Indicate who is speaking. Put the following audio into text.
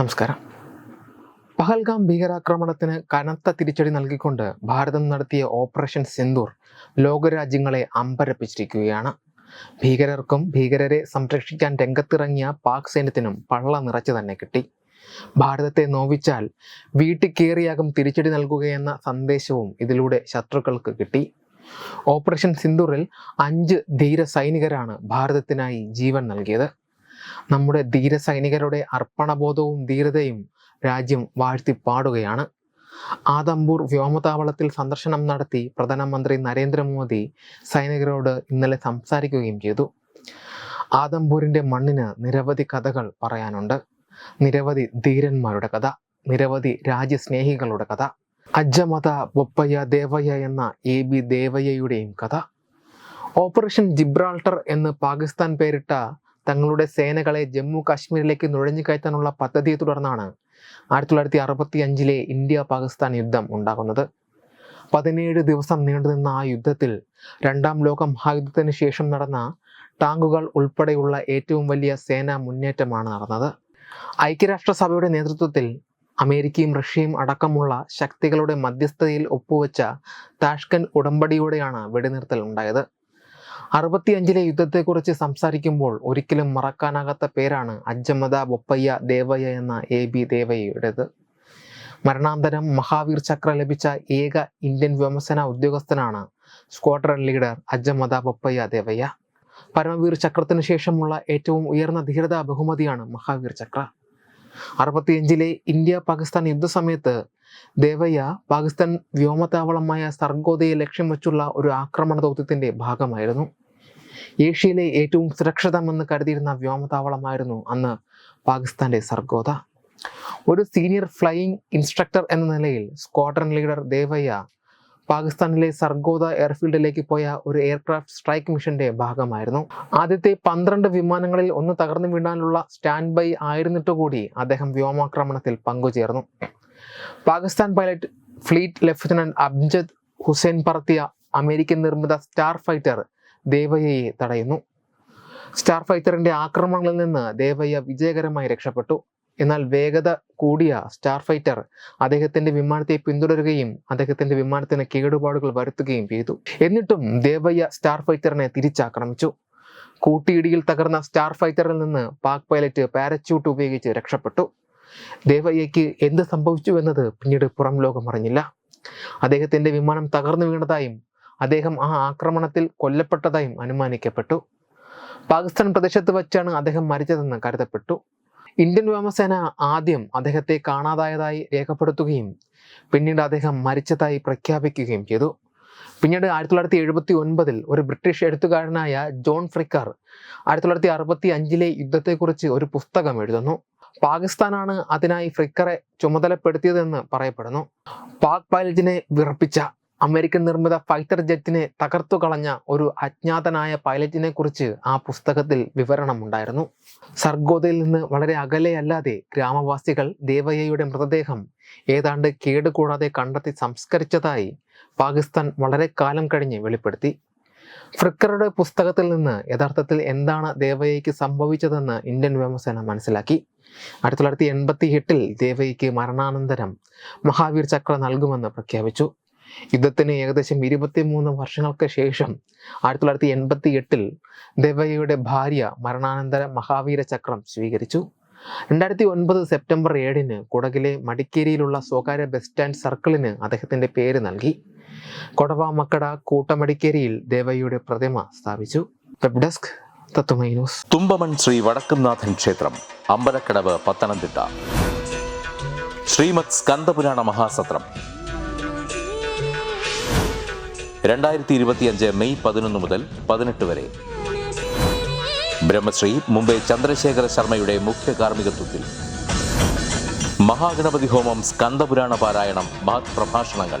Speaker 1: നമസ്കാരം. പഹൽഗാം ഭീകരാക്രമണത്തിന് കനത്ത തിരിച്ചടി നൽകിക്കൊണ്ട് ഭാരതം നടത്തിയ ഓപ്പറേഷൻ സിന്ദൂർ ലോകരാജ്യങ്ങളെ അമ്പരപ്പിച്ചിരിക്കുകയാണ്. ഭീകരർക്കും ഭീകരരെ സംരക്ഷിക്കാൻ രംഗത്തിറങ്ങിയ പാക് സൈന്യത്തിനും പള്ള നിറച്ചു തന്നെ കിട്ടി. ഭാരതത്തെ നോവിച്ചാൽ വീട്ടിൽ കയറിയാകും തിരിച്ചടി നൽകുകയെന്ന സന്ദേശവും ഇതിലൂടെ ശത്രുക്കൾക്ക് കിട്ടി. ഓപ്പറേഷൻ സിന്ദൂറിൽ അഞ്ച് ധീര സൈനികരാണ് ഭാരതത്തിനായി ജീവൻ നൽകിയത്. നമ്മുടെ ധീര സൈനികരുടെ അർപ്പണബോധവും ധീരതയും രാജ്യം വാഴ്ത്തിപ്പാടുകയാണ്. ആദംപൂർ വ്യോമതാവളത്തിൽ സന്ദർശനം നടത്തി പ്രധാനമന്ത്രി നരേന്ദ്രമോദി സൈനികരോട് ഇന്നലെ സംസാരിക്കുകയും ചെയ്തു. ആദംപൂരിന്റെ മണ്ണിന് നിരവധി കഥകൾ പറയാനുണ്ട്. നിരവധി ധീരന്മാരുടെ കഥ നിരവധി രാജ്യസ്നേഹികളുടെ കഥ അജ്ജമത ബൊപ്പയ്യ ദേവയ്യ എന്ന എ ബി ദേവയ്യയുടെയും കഥ. ഓപ്പറേഷൻ ജിബ്രാൾട്ടർ എന്ന് പാകിസ്ഥാൻ പേരിട്ട തങ്ങളുടെ സേനകളെ ജമ്മു കാശ്മീരിലേക്ക് നുഴഞ്ഞു കയറ്റാനുള്ള പദ്ധതിയെ തുടർന്നാണ് ആയിരത്തി തൊള്ളായിരത്തി അറുപത്തി അഞ്ചിലെ ഇന്ത്യ പാകിസ്ഥാൻ യുദ്ധം ഉണ്ടാകുന്നത്. പതിനേഴ് ദിവസം നീണ്ടുനിന്ന ആ യുദ്ധത്തിൽ രണ്ടാം ലോക മഹായുദ്ധത്തിന് ശേഷം നടന്ന ടാങ്കുകൾ ഉൾപ്പെടെയുള്ള ഏറ്റവും വലിയ സേനാ മുന്നേറ്റമാണ് നടന്നത്. ഐക്യരാഷ്ട്രസഭയുടെ നേതൃത്വത്തിൽ അമേരിക്കയും റഷ്യയും അടക്കമുള്ള ശക്തികളുടെ മധ്യസ്ഥതയിൽ ഒപ്പുവെച്ച താഷ്കൻ ഉടമ്പടിയോടെയാണ് വെടിനിർത്തൽ ഉണ്ടായത്. അറുപത്തിയഞ്ചിലെ യുദ്ധത്തെക്കുറിച്ച് സംസാരിക്കുമ്പോൾ ഒരിക്കലും മറക്കാനാകാത്ത പേരാണ് അജ്ജമ്മദ ബൊപ്പയ്യ ദേവയ്യ എന്ന എ ബി ദേവയ്യയുടേത്. മരണാന്തരം മഹാവീർ ചക്ര ലഭിച്ച ഏക ഇന്ത്യൻ വ്യോമസേന ഉദ്യോഗസ്ഥനാണ് സ്ക്വാഡ്രൺ ലീഡർ അജ്ജമ്മദ ബൊപ്പയ്യ ദേവയ്യ. പരമവീർ ചക്രത്തിന് ശേഷമുള്ള ഏറ്റവും ഉയർന്ന ധീരതാ ബഹുമതിയാണ് മഹാവീർ ചക്ര. അറുപത്തിയഞ്ചിലെ ഇന്ത്യ പാകിസ്ഥാൻ യുദ്ധസമയത്ത് ദേവയ്യ പാകിസ്ഥാൻ വ്യോമതാവളമായ സർഗോദയെ ലക്ഷ്യം വെച്ചുള്ള ഒരു ആക്രമണ ദൗത്യത്തിന്റെ ഭാഗമായിരുന്നു. ഏഷ്യയിലെ ഏറ്റവും സുരക്ഷിതമെന്ന് കരുതിയിരുന്ന വ്യോമതാവളമായിരുന്നു അന്ന് പാകിസ്ഥാന്റെ സർഗോദ. ഒരു സീനിയർ ഫ്ലൈയിങ് ഇൻസ്ട്രക്ടർ എന്ന നിലയിൽ സ്ക്വാഡ്രൺ ലീഡർ ദേവയ്യ പാകിസ്ഥാനിലെ സർഗോദ എയർഫീൽഡിലേക്ക് പോയ ഒരു എയർക്രാഫ്റ്റ് സ്ട്രൈക്ക് മിഷന്റെ ഭാഗമായിരുന്നു. ആദ്യത്തെ പന്ത്രണ്ട് വിമാനങ്ങളിൽ ഒന്ന് തകർന്നു വീണാനുള്ള സ്റ്റാൻഡ് ബൈ ആയിരുന്നിട്ടുകൂടി അദ്ദേഹം വ്യോമാക്രമണത്തിൽ പങ്കുചേർന്നു. Pakistan pilot flight lieutenant Abjad Hussain പറത്തിയ American നിർമ്മിത സ്റ്റാർ ഫൈറ്റർ ദേവയ്യയെ തടയുന്നു. സ്റ്റാർ ഫൈറ്ററിന്റെ ആക്രമണങ്ങളിൽ നിന്ന് ദേവയ്യ വിജയകരമായി രക്ഷപ്പെട്ടു. എന്നാൽ വേഗത കൂടിയ സ്റ്റാർ ഫൈറ്റർ അദ്ദേഹത്തിന്റെ വിമാനത്തെ പിന്തുടരുകയും അദ്ദേഹത്തിന്റെ വിമാനത്തിന് കേടുപാടുകൾ വരുത്തുകയും ചെയ്തു. എന്നിട്ടും ദേവയ്യ സ്റ്റാർ ഫൈറ്ററിനെ തിരിച്ചാക്രമിച്ചു. കൂട്ടിയിടിയിൽ തകർന്ന സ്റ്റാർ ഫൈറ്ററിൽ നിന്ന് പാക് പൈലറ്റ് പാരച്യൂട്ട് ഉപയോഗിച്ച് രക്ഷപ്പെട്ടു. ദേവയ്യയ്ക്ക് എന്ത് സംഭവിച്ചു എന്നത് പിന്നീട് പുറം ലോകം അറിഞ്ഞില്ല. അദ്ദേഹത്തിന്റെ വിമാനം തകർന്നു വീണതായും അദ്ദേഹം ആ ആക്രമണത്തിൽ കൊല്ലപ്പെട്ടതായും അനുമാനിക്കപ്പെട്ടു. പാകിസ്ഥാൻ പ്രദേശത്ത് വച്ചാണ് അദ്ദേഹം മരിച്ചതെന്ന് കരുതപ്പെട്ടു. ഇന്ത്യൻ വ്യോമസേന ആദ്യം അദ്ദേഹത്തെ കാണാതായതായി രേഖപ്പെടുത്തുകയും പിന്നീട് അദ്ദേഹം മരിച്ചതായി പ്രഖ്യാപിക്കുകയും ചെയ്തു. പിന്നീട് ആയിരത്തി തൊള്ളായിരത്തി എഴുപത്തി ഒൻപതിൽ ഒരു ബ്രിട്ടീഷ് എഴുത്തുകാരനായ ജോൺ ഫ്രിക്കർ ആയിരത്തി തൊള്ളായിരത്തി അറുപത്തി അഞ്ചിലെ യുദ്ധത്തെക്കുറിച്ച് ഒരു പുസ്തകം എഴുതുന്നു. പാകിസ്ഥാനാണ് അതിനായി ഫ്രിക്കറെ ചുമതലപ്പെടുത്തിയതെന്ന് പറയപ്പെടുന്നു. പാക് പൈലറ്റിനെ വിറപ്പിച്ച അമേരിക്കൻ നിർമ്മിത ഫൈറ്റർ ജെറ്റിനെ തകർത്തു കളഞ്ഞ ഒരു അജ്ഞാതനായ പൈലറ്റിനെ കുറിച്ച് ആ പുസ്തകത്തിൽ വിവരണമുണ്ടായിരുന്നു. സർഗോദയിൽ നിന്ന് വളരെ അകലെയല്ലാതെ ഗ്രാമവാസികൾ ദേവയ്യയുടെ മൃതദേഹം ഏതാണ്ട് കേടുകൂടാതെ കണ്ടെത്തി സംസ്കരിച്ചതായി പാകിസ്ഥാൻ വളരെ കാലം കഴിഞ്ഞ് വെളിപ്പെടുത്തി. ഫ്രിക്കറുടെ പുസ്തകത്തിൽ നിന്ന് യഥാർത്ഥത്തിൽ എന്താണ് ദേവയ്ക്ക് സംഭവിച്ചതെന്ന് ഇന്ത്യൻ വ്യോമസേന മനസ്സിലാക്കി. ആയിരത്തി തൊള്ളായിരത്തി എൺപത്തി എട്ടിൽ ദേവയ്ക്ക് മരണാനന്തരം മഹാവീർ ചക്ര നൽകുമെന്ന് പ്രഖ്യാപിച്ചു. യുദ്ധത്തിന് ഏകദേശം ഇരുപത്തിമൂന്ന് വർഷങ്ങൾക്ക് ശേഷം ആയിരത്തി തൊള്ളായിരത്തി എൺപത്തി എട്ടിൽ ദേവയ്യയുടെ ഭാര്യ മരണാനന്തര മഹാവീര ചക്രം സ്വീകരിച്ചു. രണ്ടായിരത്തി ഒൻപത് സെപ്റ്റംബർ ഏഴിന് കുടകിലെ മടിക്കേരിയിലുള്ള സ്വകാര്യ ബസ് സ്റ്റാൻഡ് സർക്കിളിന് അദ്ദേഹത്തിന്റെ പേര് നൽകി. കൊടവ മക്കട കൂട്ടമടിക്കേരിയിൽ ദേവയ്യയുടെ പ്രതിമ സ്ഥാപിച്ചു. വെബ് ഡെസ്ക് തത്തുമൈ ന്യൂസ്.
Speaker 2: തുമ്പമൺ ശ്രീ വടക്കുംനാഥൻ ക്ഷേത്രം അമ്പലക്കടവ് പത്തനംതിട്ട. ശ്രീമത് സ്കന്ദപുരാണ മഹാസത്രം. രണ്ടായിരത്തി ഇരുപത്തിയഞ്ച് മെയ് പതിനൊന്ന് മുതൽ പതിനെട്ട് വരെ. ബ്രഹ്മശ്രീ മുംബൈ ചന്ദ്രശേഖര ശർമ്മയുടെ മുഖ്യ കാർമ്മികത്വത്തിൽ. മഹാഗണപതി ഹോമം സ്കന്ദപുരാണ പാരായണം മഹത് പ്രഭാഷണങ്ങൾ.